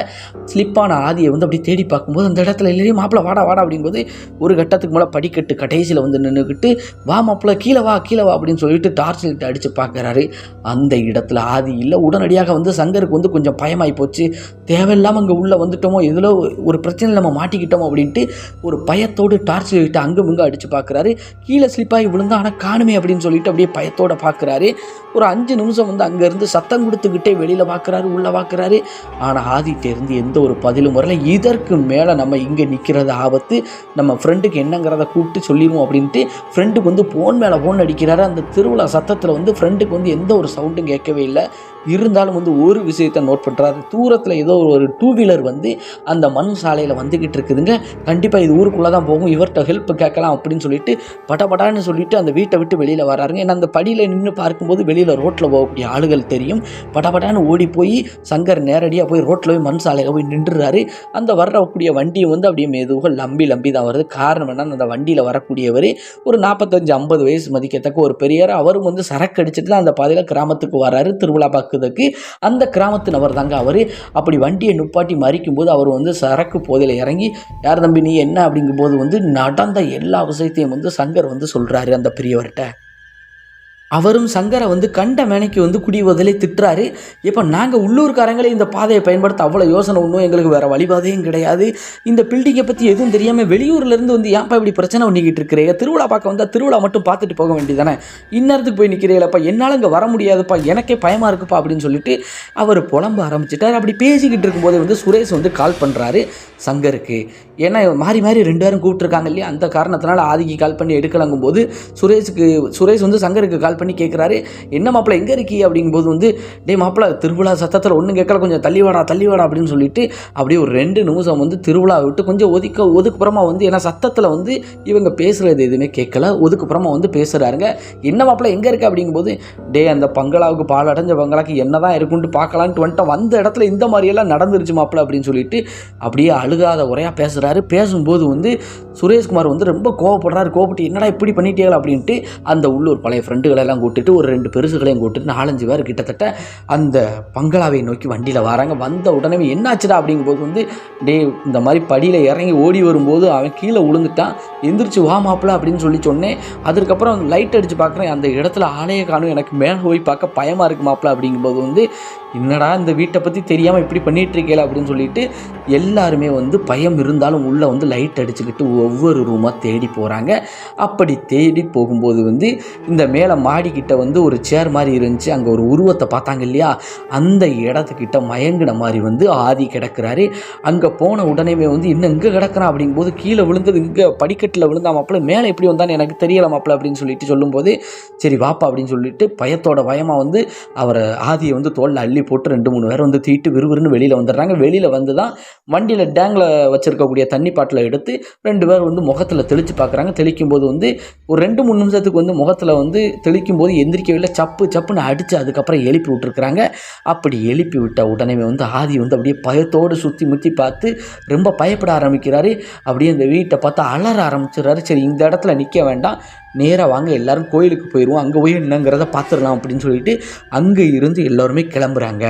ஸ்லிப்பான ஆதியை வந்து அப்படி தேடி பார்க்கும்போது அந்த இடத்துல இல்லையே மாப்பிள வாடா வாடா அப்படிங்கும்போது ஒரு கட்டத்துக்கு மேலே படிக்கட்டு கடைசியில் வந்து நின்றுக்கிட்டு வா மாப்பிள கீழே வா கீழே வா அப்படின்னு சொல்லிட்டு டார்ச் லைட் அடித்து பார்க்குறாரு. அந்த இடத்துல ஆதி இல்லை. உடனடியாக வந்து சங்கருக்கு வந்து கொஞ்சம் பயமாகி போச்சு. தேவையில்லாமல் அங்கே உள்ளே வந்துட்டோமோ இதில் ஒரு பிரச்சனை நம்ம மாட்டிக்கிட்டோமோ அப்படின்ட்டு ஒரு பயத்தோடு டார்ச் லைட்டை அங்கும் இங்கும் அடித்து பார்க்குறாரு. கீழே ஸ்லிப்பாகி விழுந்தா ஆனால் காணுமே அப்படின்னு சொல்லிட்டு அப்படியே பயத்தோடு பார்க்குறாரு. ஒரு அஞ்சு நிமிஷம் வந்து அங்கேருந்து சத்தம் கொடுத்துக்கிட்டே வெளியில் பார்க்குறாரு உள்ளே பார்க்குறாரு. ஆனால் ஆதிட்டேருந்து எந்த ஒரு பதிலும் வரல. இதற்கு மேலே நம்ம இங்கே நிற்கிறது ஆபத்து. நம்ம ஃப்ரெண்டுக்கு என்னங்கிறத கூப்பிட்டு சொல்லிடுவோம் அப்படின்ட்டு ஃப்ரெண்டுக்கு வந்து ஃபோன் மேலே ஃபோன் அடிக்கிறாரு. அந்த திருவிழா சத்தத்தில் வந்து ஃப்ரெண்டுக்கு வந்து எந்த ஒரு சவுண்டும் கேட்கவே இல்லை. இருந்தாலும் வந்து ஒரு விஷயத்தை நோட் பண்ணுறாரு தூரத்தில் ஏதோ ஒரு டூ வீலர் வந்து அந்த மண் சாலையில் வந்துக்கிட்டு இருக்குதுங்க. கண்டிப்பாக இது ஊருக்குள்ளே தான் போகும். இவர்கிட்ட ஹெல்ப் கேட்கலாம் அப்படின்னு சொல்லிட்டு படபடான்னு சொல்லிட்டு அந்த வீட்டை விட்டு வெளியில் வராருங்க. ஏன்னா அந்த படியில் நின்று பார்க்கும்போது வெளியில் ரோட்டில் போகக்கூடிய ஆளுகள் தெரியும். படபடான்னு ஓடி போய் சங்கர் நேரடியாக போய் ரோட்டில் போய் மண் சாலையில் போய் நின்றுறாரு. அந்த வரக்கூடிய வண்டியை வந்து அப்படியே மெதுவாக லம்பி லம்பி தான் வருது. காரணம் என்னன்னா அந்த வண்டியில் வரக்கூடியவர் ஒரு நாற்பத்தஞ்சு ஐம்பது வயசு மதிக்கத்தக்க ஒரு பெரியார். அவரும் வந்து சரக்கு அடிச்சுட்டு தான் அந்த பாதையில் கிராமத்துக்கு வராரு. திருவிழா பார்க்குறதுக்கு அந்த கிராமத்து நபர் தாங்க அவர். அப்படி வண்டியை நுப்பாட்டி மறிக்கும்போது அவர் வந்து சரக்கு போதையில் இறங்கி யார் தம்பி நீ என்ன? அப்படிங்கும்போது வந்து நடந்த எல்லா விஷயத்தையும் வந்து சங்கர் வந்து சொல்கிறாரு அந்த பெரியவர்கிட்ட. அவரும் சங்கரை வந்து கண்ட மேனைக்கு வந்து குடிவதிலே திட்டுறாரு. இப்போ நாங்கள் உள்ளூர்காரங்களே இந்த பாதையை பயன்படுத்த அவ்வளோ யோசனை ஒன்றும் எங்களுக்கு வேறு வழிபாதையும் கிடையாது. இந்த பில்டிங்கை பற்றி எதுவும் தெரியாமல் வெளியூர்லேருந்து வந்து ஏன்ப்பா இப்படி பிரச்சனை பண்ணிக்கிட்டு இருக்கிறீங்க திருவிழா பார்க்க வந்தால் திருவிழா மட்டும் பார்த்துட்டு போக வேண்டியதானே இந்நேரத்துக்கு போய் நிற்கிறீங்களப்பா என்னால் இங்கே வர முடியாதுப்பா எனக்கே பயமாக இருக்குப்பா அப்படின்னு சொல்லிட்டு அவர் புலம்ப ஆரம்பிச்சிட்டார். அப்படி பேசிக்கிட்டு இருக்கும்போதே வந்து சுரேஷ் வந்து கால் பண்ணுறாரு சங்கருக்கு. ஏன்னா மாறி மாறி ரெண்டு பேரும் கூப்பிட்டுருக்காங்க இல்லையா? அந்த காரணத்தினால ஆதிக்கு கால் பண்ணி எடுக்கலங்கும் போது சுரேஷுக்கு சுரேஷ் வந்து சங்கருக்கு கால் பண்ணி கேட்குறாரு என்ன மாப்பிள்ள எங்கே இருக்கீ? அப்படிங்கும்போது வந்து டே மாப்பிள்ள திருவிழா சத்தத்தில் ஒன்றும் கேட்கல. கொஞ்சம் தள்ளி வாடா தள்ளி வாடா அப்படின்னு சொல்லிட்டு அப்படியே ஒரு ரெண்டு நிமிஷம் வந்து திருவிழா விட்டு கொஞ்சம் ஒதுக்க ஒதுக்குப்புறமா வந்து ஏன்னா சத்தத்தில் வந்து இவங்க பேசுகிறது எதுவுமே கேட்கல. ஒதுக்குப்புறமா வந்து பேசுகிறாருங்க என்ன மாப்பிள்ள எங்கே இருக்க? அப்படிங்கும்போது டே அந்த பங்களாவுக்கு பால் அடைஞ்ச பங்களாக்கு என்ன தான் இருக்குன்ட்டு பார்க்கலான்ட்டு வந்துட்டோம். வந்த இடத்துல இந்த மாதிரியெல்லாம் நடந்துருச்சு மாப்பிள்ள அப்படின்னு சொல்லிட்டு அப்படியே அழுகாத உரையாக பேசுகிறாரு பேசும்போது வந்து சுரேஷ்குமார் வந்து ரொம்ப கோவப்படுறாரு. கோவப்பட்டு என்னடா இப்படி பண்ணிட்டீங்களா அப்படின்ட்டு அந்த உள்ளூர் பழைய ஃப்ரெண்டுகளை எல்லாம் கூட்டிட்டு ஒரு ரெண்டு பெருசுகளையும் கூட்டிட்டு நாலஞ்சு பேர் கிட்டத்தட்ட அந்த பங்களாவை நோக்கி வண்டியில் வராங்க. வந்த உடனே என்னாச்சுடா அப்படிங்கும்போது வந்து டே இந்த மாதிரி படியில் இறங்கி ஓடி வரும்போது அவன் கீழே விழுந்துட்டான் எந்திரிச்சு வா மாப்பிள்ள அப்படின்னு சொல்லி சொன்னேன். அதுக்கப்புறம் லைட் அடித்து பார்க்குறேன். அந்த இடத்துல ஆலையை காணும். எனக்கு மேலே போய் பார்க்க பயமாக இருக்கு மாப்பிள்ள அப்படிங்கும்போது வந்து என்னடா இந்த வீட்டை பற்றி தெரியாமல் இப்படி பண்ணிகிட்ருக்கேல அப்படின்னு சொல்லிட்டு எல்லாருமே வந்து பயம் இருந்தாலும் உள்ளே வந்து லைட் அடிச்சுக்கிட்டு ஒவ்வொரு ரூமாக தேடி போகிறாங்க அப்படி தேடி போகும்போது வந்து இந்த மேலே மாடிக்கிட்ட வந்து ஒரு சேர் மாதிரி இருந்துச்சு. அங்கே ஒரு உருவத்தை பார்த்தாங்க இல்லையா? அந்த இடத்துக்கிட்ட மயங்கின மாதிரி வந்து ஆதி கிடக்கிறாரு. அங்கே போன உடனேமே வந்து இன்னும் இங்கே கிடக்கிறான் அப்படிங்கும்போது கீழே விழுந்தது இங்கே படிக்கட்டில் விழுந்தா மாப்பிள்ள மேலே எப்படி வந்தான்னு எனக்கு தெரியல மாப்பிள்ள அப்படின்னு சொல்லிட்டு சொல்லும்போது சரி வாப்பா அப்படின்னு சொல்லிட்டு பயத்தோட பயமாக வந்து அவரை ஆதியை வந்து தோளில் அள்ளி போட்டு ரெண்டு மூணு பேர் வந்து தீட்டு விறுவிறுன்னு வெளியில் வந்துடுறாங்க. வெளியில் வந்து தான் வண்டியில் டேங்கில் வச்சுருக்கக்கூடிய தண்ணி பாட்டில் எடுத்து ரெண்டு பேர் வந்து முகத்தில் தெளித்து பார்க்குறாங்க தெளிக்கும் போது வந்து ஒரு ரெண்டு மூணு நிமிஷத்துக்கு வந்து முகத்தில் வந்து தெளிக்கும் போது எந்திரிக்கவில்லை சப்பு சப்புன்னு அடித்து அதுக்கப்புறம் எழுப்பி விட்டுருக்குறாங்க. அப்படி எழுப்பி விட்ட உடனே வந்து ஆதி வந்து அப்படியே பயத்தோடு சுற்றி முற்றி பார்த்து ரொம்ப பயப்பட ஆரம்பிக்கிறாரு. அப்படியே அந்த வீட்டை பார்த்து அலற ஆரம்பிச்சிடுறாரு. சரி இந்த இடத்துல நிற்க வேண்டாம். நேராக வாங்க எல்லாரும் கோயிலுக்கு போயிடுவோம் அங்கே போய் என்னங்கிறத பார்த்துடலாம் அப்படின்னு சொல்லிட்டு அங்கே இருந்து எல்லோருமே கிளம்புறாங்க.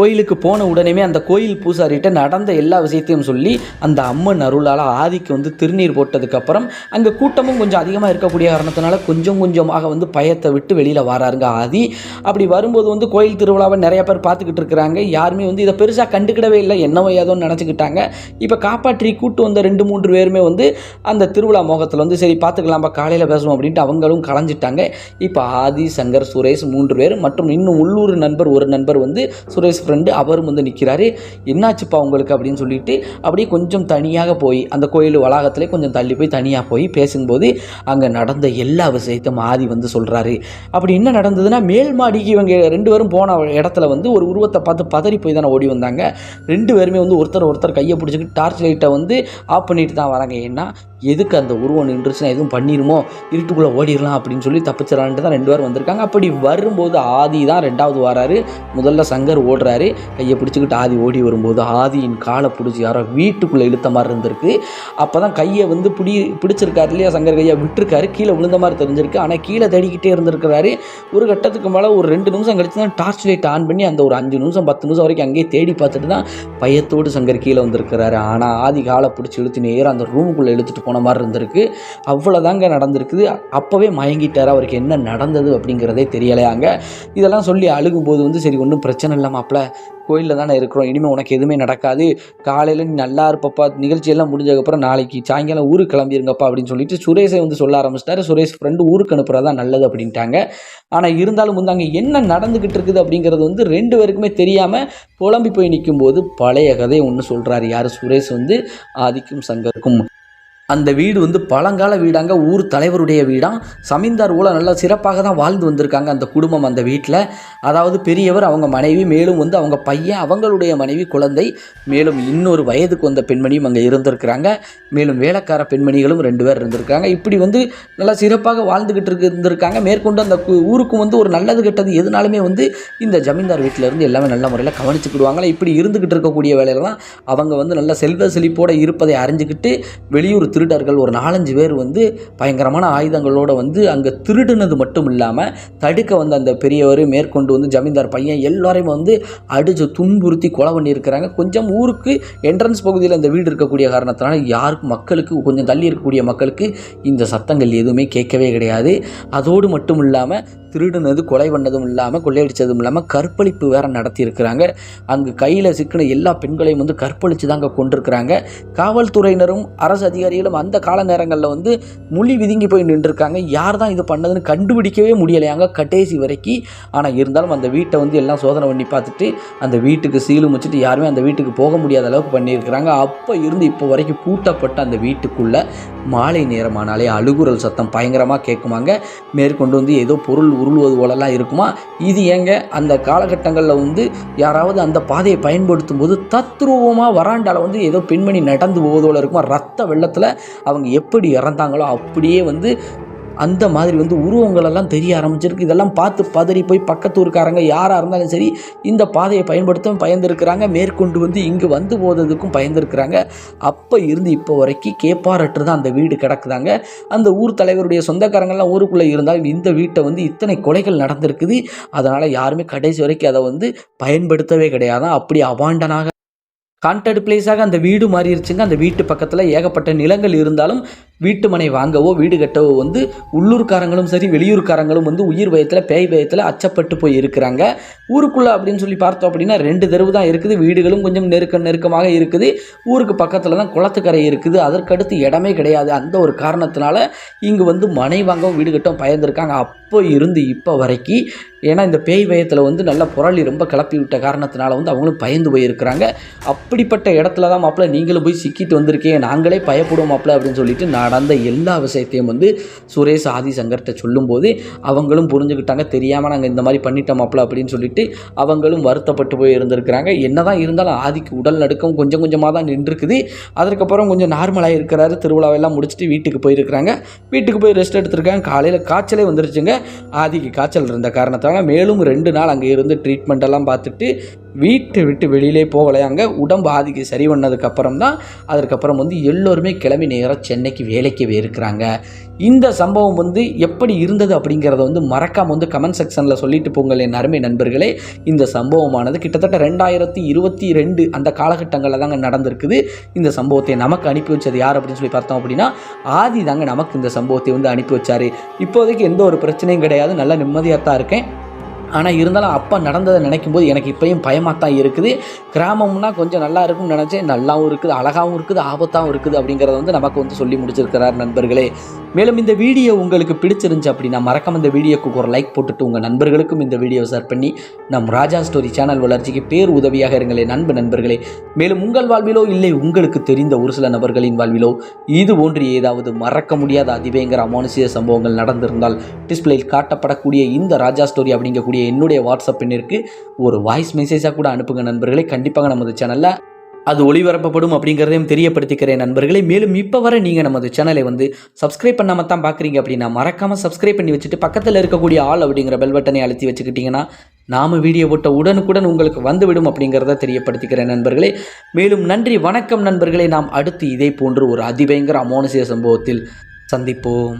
கோயிலுக்கு போன உடனேமே அந்த கோயில் பூசாரிகிட்ட நடந்த எல்லா விஷயத்தையும் சொல்லி அந்த அம்மன் அருளால் ஆதிக்கு வந்து திருநீர் போட்டதுக்கப்புறம் அங்கே கூட்டமும் கொஞ்சம் அதிகமாக இருக்கக்கூடிய காரணத்தினால கொஞ்சம் கொஞ்சமாக வந்து பயத்தை விட்டு வெளியில் வராருங்க ஆதி. அப்படி வரும்போது வந்து கோயில் திருவிழாவை நிறைய பேர் பார்த்துக்கிட்டு இருக்கிறாங்க. யாருமே வந்து இதை பெருசாக கண்டுக்கிடவே இல்லை என்னவோ ஏதோன்னு நினச்சிக்கிட்டாங்க. இப்போ காப்பாற்றி கூட்டு வந்த ரெண்டு மூன்று பேருமே வந்து அந்த திருவிழா மோகத்தில் வந்து சரி பார்த்துக்கலாம்ப்பா காலையில் பேசுவோம் அப்படின்ட்டு அவங்களும் கலைஞ்சிட்டாங்க. இப்போ ஆதி சங்கர் சுரேஷ் மூன்று பேர் மற்றும் இன்னும் உள்ளூர் நண்பர் ஒரு நண்பர் வந்து சுரேஷ் ஃப்ரெண்டு அவரும் வந்து நிற்கிறாரு என்னாச்சுப்பா உங்களுக்கு அப்படின்னு சொல்லிட்டு அப்படியே கொஞ்சம் தனியாக போய் அந்த கோயில் வளாகத்திலே கொஞ்சம் தள்ளி போய் தனியாக போய் பேசும்போது அங்கே நடந்த எல்லா விஷயத்தையும் ஆதி வந்து சொல்கிறாரு அப்படி என்ன நடந்ததுன்னா மேல் மாடிக்கு இவங்க ரெண்டு பேரும் போன இடத்துல வந்து ஒரு உருவத்தை பார்த்து பதறி போய் தானே ஓடி வந்தாங்க. ரெண்டு பேருமே வந்து ஒருத்தர் ஒருத்தர் கையை பிடிச்சிக்கிட்டு டார்ச் லைட்டை வந்து ஆஃப் பண்ணிட்டு தான் வராங்க. ஏன்னா எதுக்கு அந்த உருவம் நின்றுச்சுன்னா எதுவும் பண்ணிடுமோ இருட்டுக்குள்ளே ஓடிடலாம் அப்படின்னு சொல்லி தப்பிச்சிடலான்ட்டு தான் ரெண்டு பேரும் வந்திருக்காங்க. அப்படி வரும்போது ஆதி தான் ரெண்டாவது வராரு. முதல்ல சங்கர் ஓடுறாரு. கையை பிடிச்சிக்கிட்டு ஆதி ஓடி வரும்போது ஆதியின் காலை பிடிச்சி யாரோ வீட்டுக்குள்ளே இழுத்த மாதிரி இருந்திருக்கு. அப்போ தான் கையை வந்து பிடி பிடிச்சிருக்காரு இல்லையா? சங்கர் கையை விட்டுருக்காரு. கீழே விழுந்த மாதிரி தெரிஞ்சிருக்கு. ஆனால் கீழே தேடிக்கிட்டே இருந்திருக்கிறாரு. ஒரு கட்டத்துக்கு மேலே ஒரு ரெண்டு நிமிஷம் கழிச்சு தான் டார்ச் லைட் ஆன் பண்ணி அந்த ஒரு அஞ்சு நிமிஷம் பத்து நிமிஷம் வரைக்கும் அங்கேயே தேடி பார்த்துட்டு தான் பயத்தோடு சங்கர் கீழே வந்திருக்கிறாரு. ஆனால் ஆதி காலை பிடிச்சி இழுத்து நேரம் அந்த ரூமுக்குள்ளே இழுத்துட்டு போன மாதிரி இருந்திருக்கு. அவ்வளோதாங்க நடந்திருக்குது. அப்போவே மயங்கிட்டார். அவருக்கு என்ன நடந்தது அப்படிங்கிறதே தெரியலையாங்க இதெல்லாம் சொல்லி அழுகும்போது வந்து சரி ஒன்றும் பிரச்சனை இல்லை மாப்பிள்ள கோயிலில் தானே இருக்கிறோம். இனிமேல் உனக்கு எதுவுமே நடக்காது. காலையில் நீ நல்லா இருப்பப்பா. நிகழ்ச்சியெல்லாம் முடிஞ்சதுக்கப்புறம் நாளைக்கு சாயங்காலம் ஊருக்கு கிளம்பிருங்கப்பா அப்படின்னு சொல்லிட்டு சுரேஷை வந்து சொல்ல ஆரம்பிச்சிட்டாரு. சுரேஷ் ஃப்ரெண்டு ஊருக்கு அனுப்புறதா நல்லது அப்படின்ட்டாங்க. ஆனால் இருந்தாலும் வந்து அங்கே என்ன நடந்துக்கிட்டு இருக்குது அப்படிங்கிறது வந்து ரெண்டு பேருக்குமே தெரியாமல் புலம்பி போய் நிற்கும்போது பழைய கதையை ஒன்று சொல்கிறாரு யார்? சுரேஷ் வந்து ஆதிக்கும் சங்கருக்கும். அந்த வீடு வந்து பழங்கால வீடாங்க ஊர் தலைவருடைய வீடாக சமீந்தார் ஊழல் நல்லா சிறப்பாக தான் வாழ்ந்து வந்திருக்காங்க அந்த குடும்பம் அந்த வீட்டில் அதாவது பெரியவர் அவங்க மனைவி மேலும் வந்து அவங்க பையன் அவங்களுடைய மனைவி குழந்தை மேலும் இன்னொரு வயதுக்கு வந்த பெண்மணியும் அங்கே இருந்திருக்கிறாங்க. மேலும் வேலைக்கார பெண்மணிகளும் ரெண்டு பேர் இருந்திருக்காங்க இப்படி வந்து நல்லா சிறப்பாக வாழ்ந்துக்கிட்டு இருக்கு இருந்திருக்காங்க. மேற்கொண்டு அந்த கு- ஊருக்கும் வந்து ஒரு நல்லது கெட்டது எதுனாலுமே வந்து இந்த ஜமீன்தார் வீட்டில் இருந்து எல்லாமே நல்ல முறையில் கவனிச்சுக்கிடுவாங்களே? இப்படி இருந்துக்கிட்டு இருக்கக்கூடிய வேலையில தான் அவங்க வந்து நல்ல செல்வ செழிப்போடு இருப்பதை அறிஞ்சிக்கிட்டு வெளியூர் திருடர்கள் ஒரு நாலஞ்சு பேர் வந்து பயங்கரமான ஆயுதங்களோடு வந்து அங்கே திருடுனது மட்டும் இல்லாமல் தடுக்க வந்த அந்த பெரியவர் மேற்கொண்டு வந்து ஜமீன்தார் பையன் எல்லாரையும் வந்து அடிச்சு துன்புறுத்தி கொலை பண்ணியிருக்கிறாங்க. கொஞ்சம் ஊருக்கு என்ட்ரன்ஸ் பகுதியில் அந்த வீடு இருக்கக்கூடிய காரணத்தினால யாருக்கும் மக்களுக்கு கொஞ்சம் தள்ளி இருக்கக்கூடிய மக்களுக்கு இந்த சத்தங்கள் எதுவுமே கேட்கவே கிடையாது. அதோடு மட்டும் இல்லாமல் திருடுனது கொலை பண்ணதும் இல்லாமல் கொள்ளையடிச்சதும் இல்லாமல் கற்பழிப்பு வேற நடத்தியிருக்கிறாங்க. அங்கு கையில் சிக்கின எல்லா பெண்களையும் வந்து கற்பழித்து தாங்க கொண்டிருக்கிறாங்க. காவல்துறையினரும் அரசு அதிகாரிகளும் அந்த கால நேரங்களில் வந்து மொழி விதுங்கி போய் நின்றுருக்காங்க. யார் தான் இது பண்ணதுன்னு கண்டுபிடிக்கவே முடியலையாங்க கடைசி வரைக்கும் ஆனால் இருந்தாலும் அந்த வீட்டை வந்து எல்லாம் சோதனை பண்ணி பார்த்துட்டு அந்த வீட்டுக்கு சீலும் வச்சுட்டு யாருமே அந்த வீட்டுக்கு போக முடியாத அளவுக்கு பண்ணியிருக்கிறாங்க. அப்போ இருந்து இப்போ வரைக்கும் பூட்டப்பட்ட அந்த வீட்டுக்குள்ளே மாலை நேரமானாலே அழுகுரல் சத்தம் பயங்கரமாக கேட்குமாங்க. மேற்கொண்டு வந்து ஏதோ பொருள் உருளுவது போலலாம் இருக்குமா? இது ஏங்க அந்த காலகட்டங்களில் வந்து யாராவது அந்த பாதையை பயன்படுத்தும் போது தத்ரூபமாக வராண்டால் வந்து ஏதோ பெண்மணி நடந்து போவதோல இருக்குமா? ரத்த வெள்ளத்தில் அவங்க எப்படி இறந்தாங்களோ அப்படியே வந்து அந்த மாதிரி வந்து உருவங்களெல்லாம் தெரிய ஆரம்பிச்சிருக்கு. இதெல்லாம் பார்த்து பதறி போய் பக்கத்து ஊருக்காரங்க யாராக இருந்தாலும் சரி இந்த பாதையை பயன்படுத்தவும் பயந்துருக்கிறாங்க. மேற்கொண்டு வந்து இங்கே வந்து போததுக்கும் பயந்துருக்கிறாங்க. அப்போ இருந்து இப்போ வரைக்கும் கேப்பாரற்று தான் அந்த வீடு கிடக்குதாங்க. அந்த ஊர் தலைவருடைய சொந்தக்காரங்கள்லாம் ஊருக்குள்ளே இருந்தாலும் இந்த வீட்டை வந்து இத்தனை கொலைகள் நடந்திருக்குது. அதனால் யாருமே கடைசி வரைக்கும் அதை வந்து பயன்படுத்தவே கிடையாது. அப்படி அவாண்டனாக கான்டாக்ட் பிளேஸாக அந்த வீடு மாறிடுச்சுங்க அந்த வீட்டு பக்கத்தில் ஏகப்பட்ட நிலங்கள் இருந்தாலும் வீட்டு மனை வாங்கவோ வீடு கட்டவோ வந்து உள்ளூர்காரங்களும் சரி வெளியூர்காரங்களும் வந்து உயிர் பயத்தில் பேய் பயத்தில் அச்சப்பட்டு போய் இருக்கிறாங்க. ஊருக்குள்ளே அப்படின்னு சொல்லி பார்த்தோம் அப்படின்னா ரெண்டு தெருவு தான் இருக்குது. வீடுகளும் கொஞ்சம் நெருக்க நெருக்கமாக இருக்குது. ஊருக்கு பக்கத்தில் தான் குளத்துக்கரை இருக்குது. அதற்கடுத்து இடமே கிடையாது. அந்த ஒரு காரணத்தினால இங்கே வந்து மனை வாங்கவும் வீடு கட்டவும் பயந்துருக்காங்க. அப்போ இருந்து இப்போ வரைக்கும் ஏன்னா இந்த பேய் பயத்தில் வந்து நல்ல புரளி ரொம்ப கிளப்பி விட்ட காரணத்தினால வந்து அவங்களும் பயந்து போயிருக்கிறாங்க. அப்படிப்பட்ட இடத்துல தான் மாப்பிள்ள நீங்களும் போய் சிக்கிட்டு வந்திருக்கேன் நாங்களே பயப்படுவோம் மாப்பிள்ள அப்படின்னு சொல்லிட்டு நடந்த எல்லா விஷயத்தையும் வந்து சுரேஷ் ஆதி சங்கர்கிட்ட சொல்லும்போது அவங்களும் புரிஞ்சுக்கிட்டாங்க. தெரியாமல் நாங்கள் இந்த மாதிரி பண்ணிட்டோம் அப்பல அப்படின்னு சொல்லிட்டு அவங்களும் வருத்தப்பட்டு போய் இருந்திருக்கிறாங்க. என்னதான் இருந்தாலும் ஆதிக்கு உடல் நடுக்கம் கொஞ்சம் கொஞ்சமாக தான் நின்றுருக்குது. அதற்கப்புறம் கொஞ்சம் நார்மலாக இருக்கிறாரு. திருவிழாவெல்லாம் முடிச்சுட்டு வீட்டுக்கு போயிருக்கிறாங்க. வீட்டுக்கு போய் ரெஸ்ட் எடுத்திருக்காங்க. காலையில் காய்ச்சலே வந்துருச்சுங்க. ஆதிக்கு காய்ச்சல் இருந்த காரணத்தால் மேலும் ரெண்டு நாள் அங்கே இருந்து ட்ரீட்மெண்ட் எல்லாம் பார்த்துட்டு வீட்டை விட்டு வெளியிலே போகலையாங்க உடம்பு ஆதிக்கு சரி பண்ணதுக்கப்புறம் தான் அதற்கப்புறம் வந்து எல்லோருமே கிளம்பி நேராக சென்னைக்கு வேலைக்கு இருக்கிறாங்க இந்த சம்பவம் வந்து எப்படி இருந்தது அப்படிங்கிறத வந்து மறக்காமல் வந்து கமெண்ட் செக்ஷனில் சொல்லிட்டு போங்கள் என் அருமை நண்பர்களே. இந்த சம்பவமானது கிட்டத்தட்ட ரெண்டாயிரத்தி இருபத்தி ரெண்டு அந்த காலகட்டங்களில் தாங்க நடந்திருக்குது. இந்த சம்பவத்தை நமக்கு அனுப்பி வச்சது யார் அப்படின்னு சொல்லி பார்த்தோம் அப்படின்னா ஆதி தாங்க நமக்கு இந்த சம்பவத்தை வந்து அனுப்பி வச்சார். இப்போதைக்கு எந்த ஒரு பிரச்சனையும் கிடையாது. நல்லா நிம்மதியாக தான் இருக்கேன். ஆனால் இருந்தாலும் அப்போ நடந்ததை நினைக்கும் போது எனக்கு இப்போயும் பயமாக தான் இருக்குது. கிராமம்னா கொஞ்சம் நல்லா இருக்கும்னு நினச்சேன். நல்லாவும் இருக்குது அழகாகவும் இருக்குது ஆபத்தாகவும் இருக்குது அப்படிங்கிறத வந்து நமக்கு வந்து சொல்லி முடிச்சிருக்கிறார் நண்பர்களே. மேலும் இந்த வீடியோ உங்களுக்கு பிடிச்சிருந்துச்சு அப்படின்னா மறக்காம இந்த வீடியோக்கு ஒரு லைக் போட்டுட்டு உங்கள் நண்பர்களுக்கும் இந்த வீடியோ ஷேர் பண்ணி நம் ராஜா ஸ்டோரி சேனல் வளர்ச்சிக்கு பேர் உதவியாக இருங்களே நண்பு நண்பர்களே. மேலும் உங்கள் வாழ்விலோ இல்லை உங்களுக்கு தெரிந்த ஒரு சில நபர்களின் வாழ்விலோ இது போன்று ஏதாவது மறக்க முடியாத அதிபயங்கர அமானுஷிய சம்பவங்கள் நடந்திருந்தால் டிஸ்பிளேயில் காட்டப்படக்கூடிய இந்த ராஜா ஸ்டோரி அப்படிங்கக்கூடிய என்னுடைய வாட்ஸ்அப் எண்ணிற்கு ஒரு வாய்ஸ் மெசேஜாக கூட அனுப்புங்க நண்பர்களே. கண்டிப்பாக நமது சேனலில் அது ஒளிபரப்பப்படும் அப்படிங்கிறதையும் தெரியப்படுத்திக்கிறேன் நண்பர்களே. மேலும் இப்போ வரை நீங்கள் நமது சேனலை வந்து சப்ஸ்கிரைப் பண்ணாமல் தான் பார்க்குறீங்க அப்படின்னா மறக்காமல் சப்ஸ்கிரைப் பண்ணி வச்சுட்டு பக்கத்தில் இருக்கக்கூடிய ஆள் அப்படிங்கிற பெல் பட்டனை அழுத்தி வச்சுக்கிட்டிங்கன்னா நாம் வீடியோ போட்ட உடனுக்குடன் உங்களுக்கு வந்துவிடும் அப்படிங்கிறத தெரியப்படுத்திக்கிறேன் நண்பர்களே. மேலும் நன்றி வணக்கம் நண்பர்களே. நாம் அடுத்து இதே போன்று ஒரு அதிபயங்கர அமோனசிய சம்பவத்தில் சந்திப்போம்.